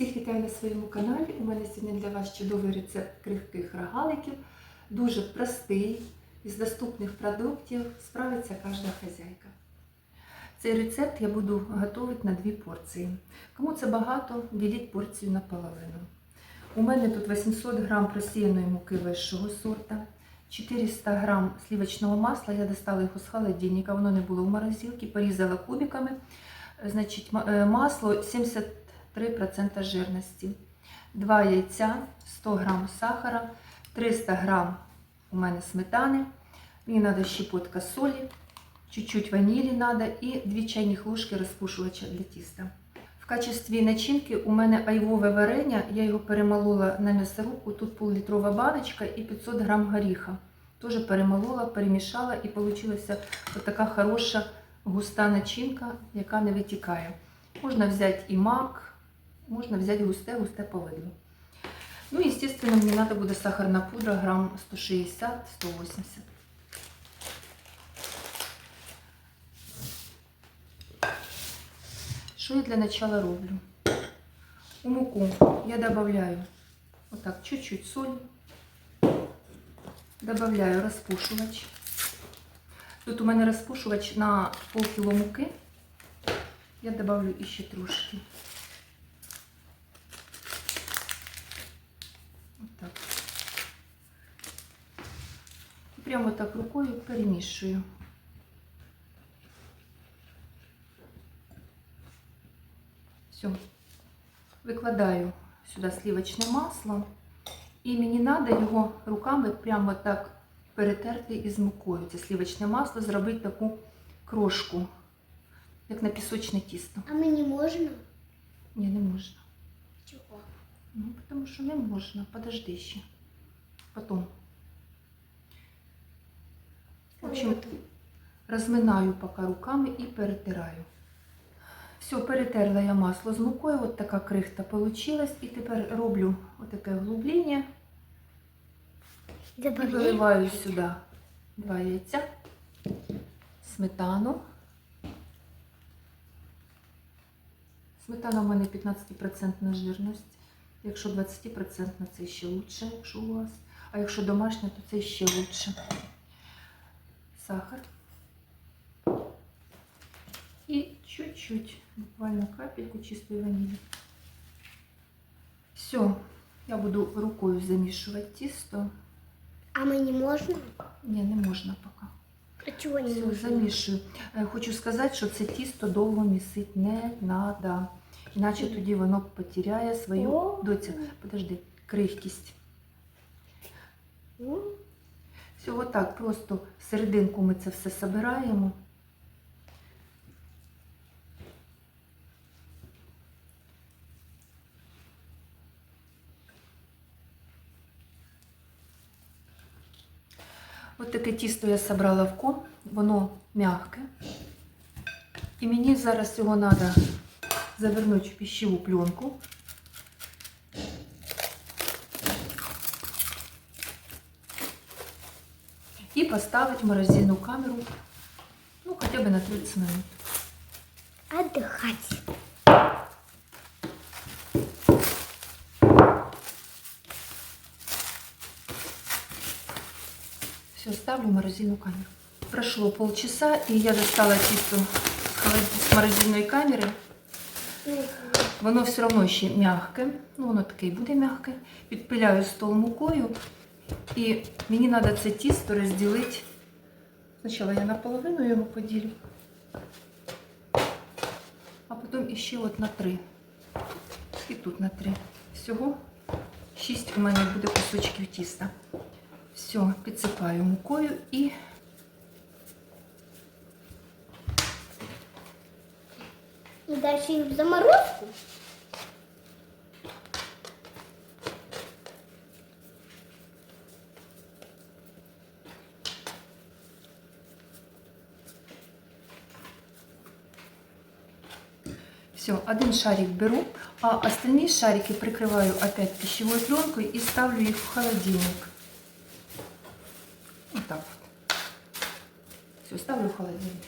Всіх вітаю на своєму каналі. У мене сьогодні для вас чудовий рецепт крихких рогаликів. Дуже простий, із доступних продуктів справиться кожна хазяйка. Цей рецепт я буду готувати на дві порції. Кому це багато, діліть порцію на половину. У мене тут 800 грам просіяної муки вищого сорта, 400 грам сливочного масла. Я достала його з холодильника, воно не було в морозилці, порізала кубиками. Значить, е, масло 73% жирності, 2 яйця, 100 грам сахара, 300 грам у мене сметани. Мені треба щепотка солі, чуть-чуть ванілі надо і 2 чайних ложки розпушувача для тіста. В качестві начинки у мене айвове варення, я його перемолола на м'ясорубку, тут пол-літрова баночка і 500 грам горіха. Теж перемолола, перемішала і вийшла така хороша густа начинка, яка не витікає. Можна взяти і мак, можна взяти густе, густе повидло. Ну і, звісно, мені треба буде сахарна пудра грам 160-180. Що я для начала роблю? У муку я добавляю отак чуть-чуть соль, добавляю розпушувач. Тут у мене розпушувач на полкіло муки. Я добавлю іще трошки. Отак. І прямо так рукою перемішую. Все. Викладаю сюди сливочне масло. І мені треба його руками прямо так перетерти із мукою. Це сливочне масло, зробити таку крошку, як на пісочне тісто. А мені можна? Ні, не можна. Чого? Ну, тому що не можна. Подожди ще. Потом. В общем, розминаю поки руками і перетираю. Все, перетерла я масло з мукою, от така крихта получилась. І тепер роблю отаке глублення. І виливаю сюди два яйця, сметану. Сметана у мене 15% жирність. Якщо 20% це ще лучше, якщо у вас. А якщо домашня, то це ще лучше. Сахар. І чуть-чуть, буквально капельку чистої ванілі. Все, я буду рукою замішувати тісто. А мені можна? Ні, не можна поки. А чого не Все, можна? замішую. Е, Хочу сказати, що це тісто довго місити не треба. Іначе тоді воно потеряє свою О. доця. Подожди, крихкість. Все, отак, просто в серединку ми це все собираємо. Ось таке тісто я собрала в ком, воно м'яке. І мені зараз його треба завернути в пищеву пленку. І поставити в морозильну камеру, ну, хоча б на 30 минут. Отдыхать. Все, ставлю в морозильную камеру. Прошло полчаса, и я достала холод- з морозильної камери. Воно все одно ще м'яке, ну воно таке і буде м'яке. Підпиляю стол мукою. І мені треба це тісто розділити. Спочатку я наполовину його поділю, а потім іще от на три. І тут на три. Всього шість у мене буде кусочків тіста. Все, підсипаю мукою і дальше их в заморозку? Все, один шарик беру, а остальные шарики прикрываю опять пищевой пленкой и ставлю их в холодильник. Вот так вот. Все, ставлю в холодильник.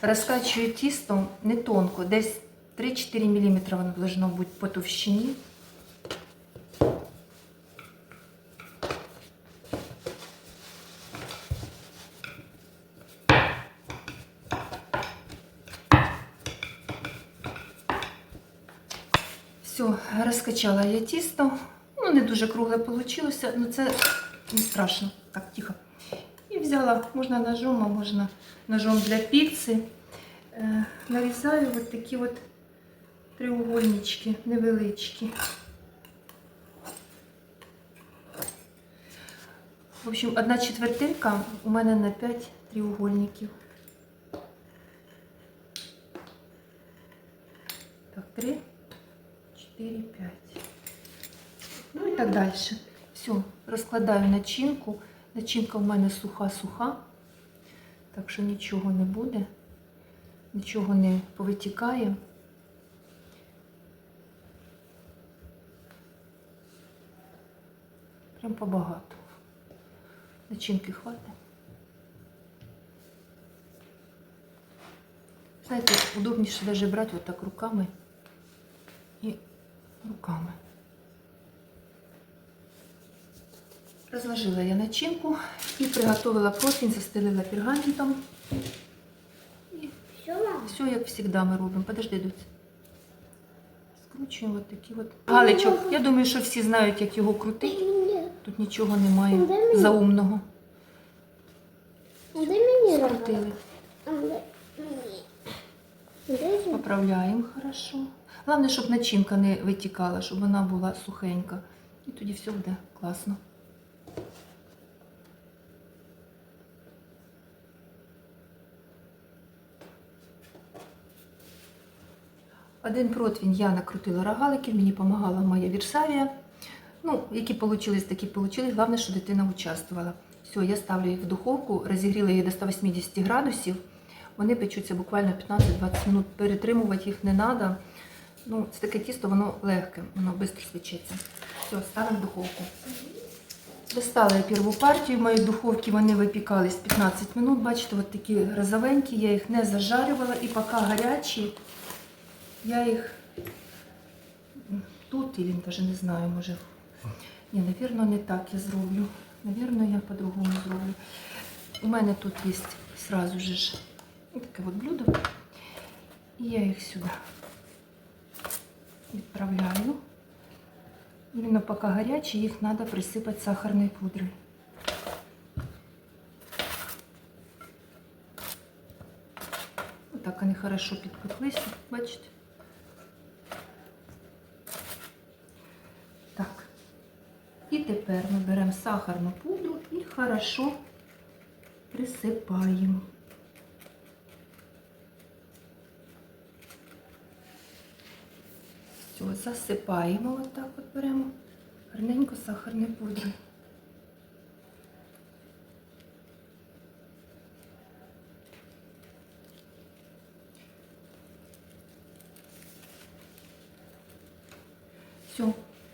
Раскачиваю Розкачую не тонко, десь 3-4 мм воно должно бути по товщині. Все, розкачала я тісто. Ну, не дуже кругле вийшло, але це не страшно. Так, тихо. І взяла, можна ножом, а можна ножом для піци. Е, нарізаю от такі от треугольнички невеличкі. В общем, одна четвертинка у мене на 5 треугольників. Так, 3, 4, 5. Ну і так далі. Все, розкладаю начинку. Начинка в мене суха-суха, так що нічого не буде, нічого не повитікає. Прям побагато. Начинки хватить. Знаєте, удобніше навіть брати вот так руками руками. Розложила я начинку і приготувала противень, застелила пергаментом. І Все, все, як завжди ми робимо. Подожди, Дуць. Скручуємо от такі от. Галичок, я думаю, що всі знають, як його крутити. Тут нічого немає заумного. Скрутили. А, дай мені. Дай же. Поправляємо хорошо. Головне, щоб начинка не витікала, щоб вона була сухенька. І тоді все буде класно. Один противень я накрутила рогаликів, мені допомагала моя Вірсавія. Ну, які вийшли, такі вийшли. Головне, що дитина участвувала. Все, я ставлю їх в духовку, розігріла їх до 180 градусів. Вони печуться буквально 15-20 минут. Перетримувати їх не треба. Ну, це таке тісто, воно легке, воно швидко спечеться. Все, ставимо в духовку. Достала я перву партію, мої духовки вони випікались 15 минут. Бачите, от такі розовенькі, я їх не зажарювала і поки гарячі, я їх тут, или навіть не знаю, може. Ні, напевно, не так я зроблю. Навірно, я по-другому зроблю. У мене тут є же ж таке от блюдо. І я їх сюди відправляю. Іменно поки гарячі, їх треба присипати сахарною пудрою. Отак вони хорошо підпеклися, бачите? Так. І тепер ми беремо сахарну пудру і хорошо присипаємо. Все, засипаємо отак от беремо гарненько сахарною пудрою. Все,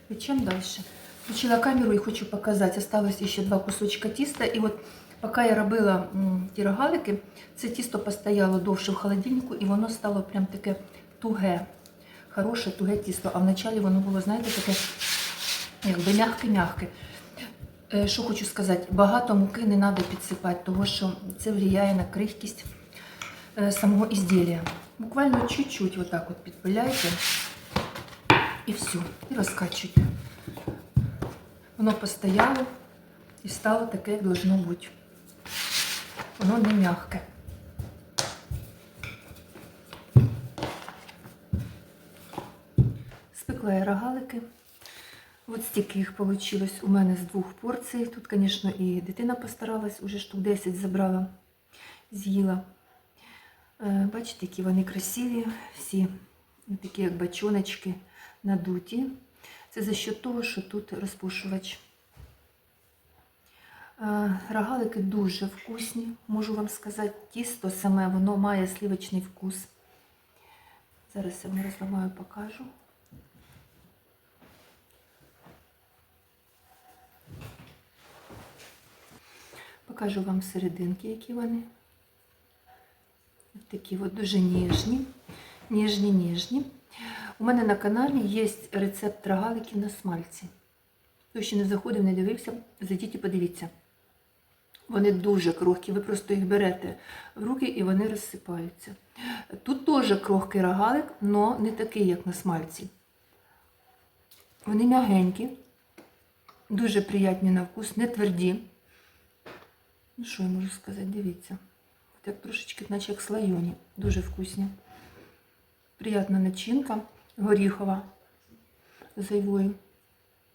печем дальше. Включила камеру і хочу показати. Осталось ще два кусочка тіста. І от поки я робила ті рогалики, це тісто постояло довше в холодильнику і воно стало прям таке туге. Хороше туге тісто. А вначалі воно було, знаєте, таке якби м'яке-м'яке. Е, Що хочу сказати, багато муки не треба підсипати, тому що це впливає на крихкість е, самого ізділля. Буквально чуть-чуть отак от підпиляйте і все, і розкачуйте. Воно постояло і стало таке, як должно бути. Воно не м'яке. Спекла рогалики. От стільки їх вийшло у мене з двох порцій. Тут, звісно, і дитина постаралась, уже штук 10 забрала, з'їла. Е, Бачите, які вони красиві, всі такі, як бачоночки надуті. Це за счет того, що тут розпушувач. Е, Рогалики дуже вкусні, можу вам сказати. Тісто саме, воно має сливочний вкус. Зараз я вам розламаю, покажу. Покажу вам серединки, які вони. Такі от дуже ніжні. ніжні-ніжні. У мене на каналі є рецепт рогаликів на смальці. Хто ще не заходив, не дивився, зайдіть і подивіться. Вони дуже крохкі, ви просто їх берете в руки і вони розсипаються. Тут теж крохкий рогалик, але не такий, як на смальці. Вони м'ягенькі, дуже приятні на вкус, не тверді. Ну, що я можу сказати, дивіться. От як трошечки, наче як слайоні. Дуже вкусні. Приятна начинка, горіхова з айвою.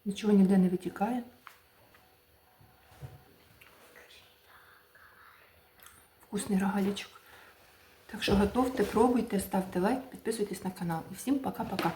Нічого ніде не витікає. Вкусний рогалічок. Так що готовте, пробуйте, ставте лайк, підписуйтесь на канал. І всім пока-пока.